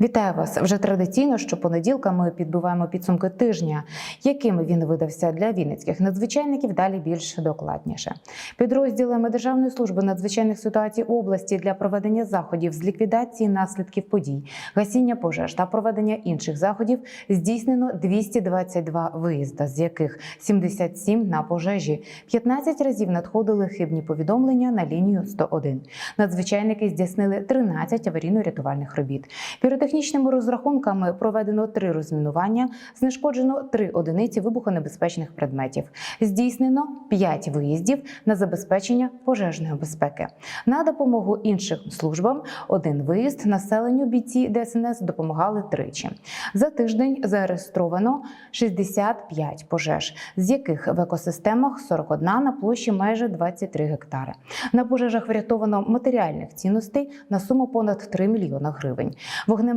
Вітаю вас вже традиційно. що понеділка ми підбиваємо підсумки тижня, якими він видався для вінницьких надзвичайників. Далі більш докладніше. Підрозділами Державної служби надзвичайних ситуацій області для проведення заходів з ліквідації наслідків подій, гасіння пожеж та проведення інших заходів здійснено 222 виїзда, з яких 77 на пожежі. 15 разів надходили хибні повідомлення на лінію 101. Надзвичайники здійснили 13 аварійно-рятувальних робіт. Піротехнічними розрахунками проведено три розмінування, знешкоджено три одиниці вибухонебезпечних предметів. Здійснено 5 виїздів на забезпечення пожежної безпеки. На допомогу іншим службам один виїзд населенню бійці ДСНС допомагали тричі. За тиждень зареєстровано 65 пожеж, з яких в екосистемах 41 на площі майже 23 гектари. На пожежах врятовано матеріальних цінностей на суму понад 3 мільйона гривень.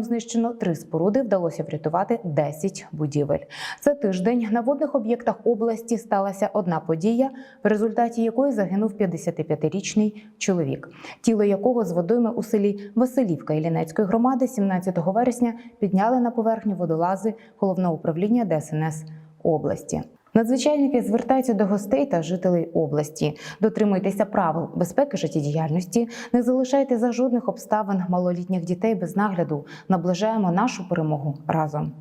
Вогнем знищено три споруди, вдалося врятувати 10 будівель. За тиждень на водних об'єктах області сталася одна подія, в результаті якої загинув 55-річний чоловік, тіло якого з водойми у селі Василівка Іллінецької громади 17 вересня підняли на поверхню водолази головного управління ДСНС області. Надзвичайники звертаються до гостей та жителей області. Дотримуйтеся правил безпеки життєдіяльності, не залишайте за жодних обставин малолітніх дітей без нагляду. Наближаємо нашу перемогу разом.